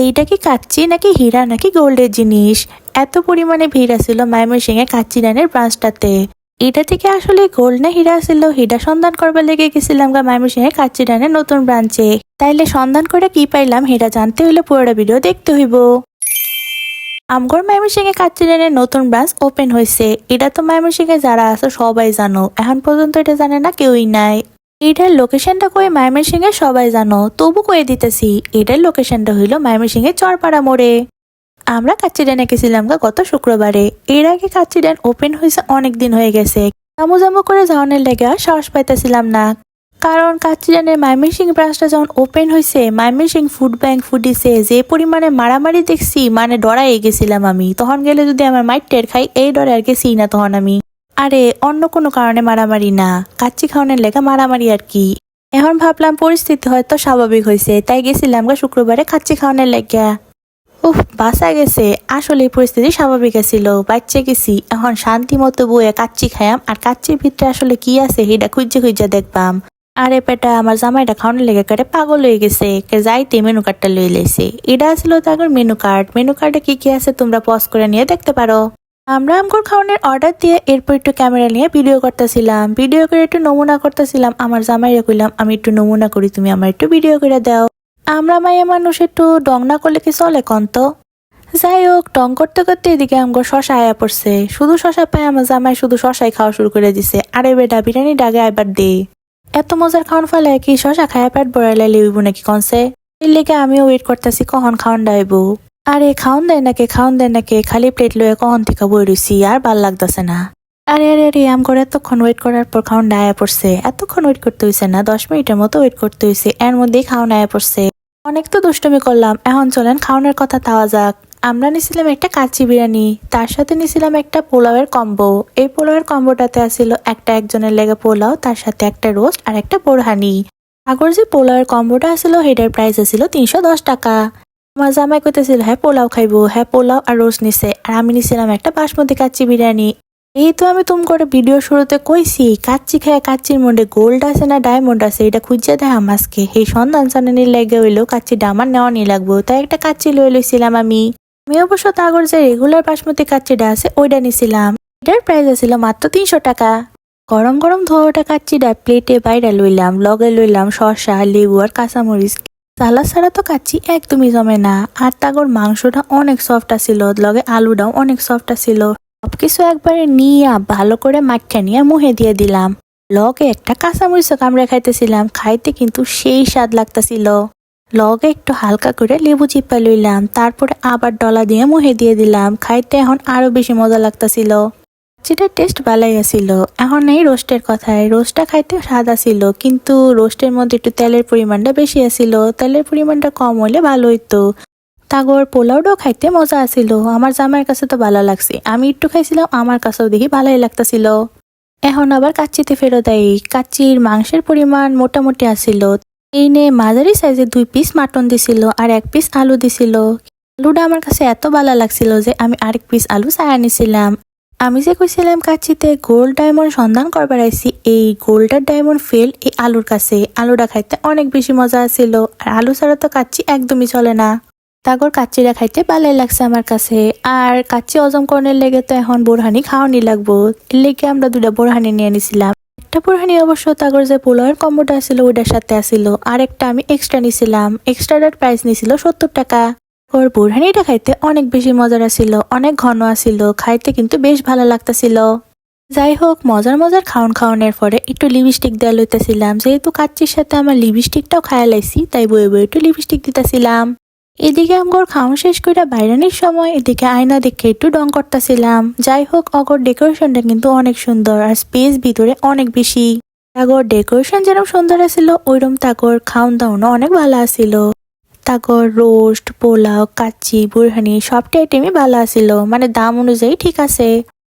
এইটা কি কাচ্চি নাকি হীরা নাকি গোল্ডের জিনিস? এত পরিমাণে ভিড় আছিল ময়মনসিংহে কাচ্চি ডানের ব্রাঞ্চটাতে এটা থেকে আসলে গোল্ড না হীরা ছিল হীরা সন্ধান করবার লেগে গেছিলাম গা ময়মনসিংহে কাচ্চি ডানের নতুন ব্রাঞ্চে তাইলে সন্ধান করে কি পাইলাম? হীরা জানতে হইলে পুরোটা ভিডিও দেখতে হইব। আমগর ময়মনসিংহে কাচ্চি ডানের নতুন ব্রাঞ্চ ওপেন হয়েছে এটা তো ময়মনসিংহে যারা আছে সবাই জানো। এখন পর্যন্ত এটা জানে না কেউই নাই। এটার লোকেশনটা কই ময়মনসিংহে সবাই জানো। তবু কয়ে দিতেছি, এটার লোকেশনটা হইল ময়মনসিংহে চরপাড়া মোড়ে। আমরা কাচ্চিডানে গা গত শুক্রবারে। এর আগে কাচ্চিডান ওপেন হয়েছে অনেক দিন হয়ে গেছে। জামু জামু করে যাওয়ানোর লেগে সাহস পাইতেছিলাম না। কারণ কাচ্চিডানের মাইমিসিং ব্রাঞ্চটা যখন ওপেন হয়েছে মাইমিসিং ফুড ব্যাংক ফুডিছে যে পরিমাণে মারামারি দেখছি মানে ডরাই গেছিলাম আমি। তখন গেলে যদি আমার মাইট টের খাই, এই ডরে আর গেছি না তখন আমি। আরে, অন্য কোনো কারণে মারামারি না। কাচ্চি খাওয়ানোর লেগে মারামারি আর কি। এখন ভাবলাম পরিস্থিতি হয়তো স্বাভাবিক হয়েছে, তাই গেছিলাম গা শুক্রবারে কাচ্চি খাওয়ানোর লেগে। উফ বাসা গেছে। আসলে পরিস্থিতি স্বাভাবিক ছিল বাচ্চা গেছি। এখন শান্তি মতো বইয়ে কাচ্চি খায়াম, আর কাচ্চির ভিতরে আসলে কি আছে সেটা খুঁজে খুঁজে দেখবাম। আরে পেটা, আমার জামাইটা খাওয়ানোর লেগে কাটে পাগল হয়ে গেছে, কে যাইতে মেনু কার্ডটা লই লেছে। এটা ছিল তাদের মেনু কার্ড মেনু কার্ডে কি কি আছে তোমরা পজ করে নিয়ে দেখতে পারো। আমরা আমগর খাওয়ানোর অর্ডার দিয়ে এরপর একটু ক্যামেরা নিয়ে ভিডিও করতেছিলাম। ভিডিও করে একটু নমুনা করতেছিলাম। আমার জামাইরে কইলাম, আমি একটু নমুনা করি, তুমি আমার একটু ভিডিও করে দাও। আমরা মাইয়া মানুষ একটু ডং না করলে কি চলে কন্ত যাই হোক, ডং করতে করতে এদিকে আমগো শশা আয়া পড়ছে। শুধু শশা পায় আমার জামাই, শুধু শশাই খাওয়া শুরু করে দিছে। আরে বেটা, বিরিয়ানি ডাগে আইবার দে। এত মজার খাওয়ান ফেলে কি শশা খায়া পেট বড়াইলে লিউব নাকি কনসে? এর লেগে আমিও ওয়েট করতেছি কখন খাওয়ান ডাইব আরে, খাওন দেয় নাকি, খাওন দেয় নাকি, খালি প্লেট লয়ে কখন থেকে বই রইছি আর ভালো লাগতেছে না। আরে আরে আরে, আম করে এতক্ষণ ওয়েট করার পর খাওন আয়া পড়ছে এতক্ষণ ওয়েট করতে হয়েছে না, দশ মিনিটের মতো ওয়েট করতে হয়েছে এর মধ্যেই খাওয়ান আয়া পড়ছে অনেক তো দুষ্টমি করলাম, এখন চলেন খাওনের কথা তাওয়া যাক। আমরা নিছিলাম একটা কাচি বিরিয়ানি, তার সাথে নিছিলাম একটা পোলাওয়ের কম্বো এই পোলাওয়ের কম্বোটাতে আসছিল একটা একজনের লেগে পোলাও, তার সাথে একটা রোস্ট আর একটা বোরহানি। আগর যে পোলাওয়ের কম্বোটা আসছিল সেটার প্রাইস আছিল তিনশো দশ টাকা। আমার জামাই কইতেছিল হ্যাঁ পোলাও খাইবো হ্যাঁ পোলাও আর রোস্ট নিছে। আর আমি নিছিলাম একটা বাসমতি কাচ্চি বিরিয়ানি। এই তো আমি তুমি করে ভিডিও শুরুতে কইছি, কাচ্চি খেয়ে কাচ্চির মধ্যে গোল্ড আছে না ডায়মন্ড আছে, এটা খুঁজে দেয় আমাজকে এই সন্ধান সানানির লেগে হইল কাচ্চিটা আমার নেওয়া নিয়ে লাগবো, তাই একটা কাচ্চি লয়ে লইছিলাম আমি। আমি অবশ্য তাগর যে রেগুলার বাসমতি কাচ্চিটা আছে, ওইটা নিছিলাম। এটার প্রাইস আছিল মাত্র তিনশো টাকা। গরম গরম ধোয়াটা কাচ্চিটা প্লেটে বাইরে লইলাম, লগে লইলাম শসা, লেবু আর কাঁচামরিচ। সালা ছাড়া তো কাচ্ছি একদমই জমে না। আর তাগর মাংসটা অনেক সফট আছিল, লগে আলুটাও অনেক সফট আছিল। সবকিছু একবারে নিয়া, ভালো করে মাখা নিয়ে মুহে দিয়ে দিলাম। লগে একটা কাঁচামরিচ কামড়ে খাইতেছিলাম, খাইতে কিন্তু সেই স্বাদ লাগতাছিল। লগে একটু হালকা করে লেবু চিপা লইলাম, তারপরে আবার ডলা দিয়ে মুহে দিয়ে দিলাম, খাইতে এখন আরও বেশি মজা লাগতাছিল। যেটা টেস্ট ভালোই আছিল। এখন এই রোস্টের কথায় রোস্টটা খাইতে স্বাদ আছিল, কিন্তু রোস্টের মধ্যে একটু তেলের পরিমাণটা বেশি আছিল। তেলের পরিমাণটা কম হলে ভালো হইতো। তাগর পোলাওটাও খাইতে মজা আছিল। আমার জামাইয়ের কাছে তো ভালো লাগছে। আমি একটু খাইছিলাম, আমার কাছেও দেখি ভালোই লাগতাছিল। এখন আবার কাচ্চিতে ফেরত দেয় কাচ্চির মাংসের পরিমাণ মোটামুটি আছিল। এই নে মাঝারি সাইজের দুই পিস মাটন দিছিল আর এক পিস আলু দিছিল। আলুটা আমার কাছে এত ভালো লাগছিল যে আমি আরেক পিস আলু ছায়া নিছিলাম। আমি যে কইছিলাম কাচ্চিতে গোল্ড ডায়মন্ড সন্ধান করবার আইছি, এই গোল্ডার ডায়মন্ড ফেল এই আলুর কাছে। আলুটা খাইতে অনেক বেশি মজা আছিল, আর আলু ছাড়া তো কাচ্চি একদমই চলে না। তাগর কাচ্চিরা খাইতে ভালোই লাগছে আমার কাছে, আর কাচ্চি হজম করণের লেগে তো এখন বোরহানি খাওয়ানি লাগবো। এর লেগে আমরা দুটা বোরহানি নিয়ে নিছিলাম। একটা বোরহানি অবশ্য তাগর যে পোলাওয়ের কম্বোটা ছিল ওইটার সাথে আসিল আর একটা আমি এক্সট্রা নিছিলাম। এক্সট্রাটার প্রাইস নিছিল সত্তর টাকা। ওর বোরহানিটা খাইতে অনেক বেশি মজার আছিল, অনেক ঘন আছিল, খাইতে কিন্তু বেশ ভালো লাগতাছিল। যাই হোক, মজার মজার খাওন খাওয়ানোর পরে একটু লিপস্টিক দেওয়া লইতেছিলাম। যেহেতু কাচ্চির সাথে আমার লিপস্টিকটাও খায়া লাইছি, তাই বয়ে বয়ে একটু লিপস্টিক দিতেছিলাম। এদিকে আমগর খাওয়া শেষ করে বাইরানির সময় এদিকে আয়না দেখে একটু ডং করতেছিলাম। যাই হোক অগর ডেকোরেশনটা কিন্তু অনেক সুন্দর আর স্পেস ভিতরে অনেক বেশি। তাগর ডেকোরেশন যেরকম সুন্দর আছিল ওইরকম তাগর খাওন দাওয়ানো অনেক ভালো আছিল। তাগর রোস্ট, পোলাও, কাচ্চি বুরহানি সবটা আইটেমই ভালো আছিল। মানে দাম অনুযায়ী ঠিক আছে।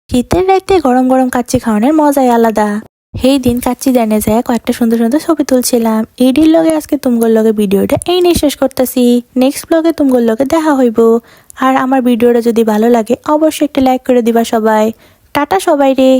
শীতের রাইতে গরম গরম কাচ্চি খাওয়ানোর মজাই আলাদা। সেই দিন কাচ্চি জানে যায় কয়েকটা সুন্দর সুন্দর ছবি তুলছিলাম। এইটির লগে আজকে তুমগোর লগে ভিডিওটা এই নিয়ে শেষ করতেছি। নেক্সট ব্লগে তুমগোর লগে দেখা হইব। আর আমার ভিডিওটা যদি ভালো লাগে, অবশ্যই একটা লাইক করে দিবা সবাই। টাটা সবাই রে।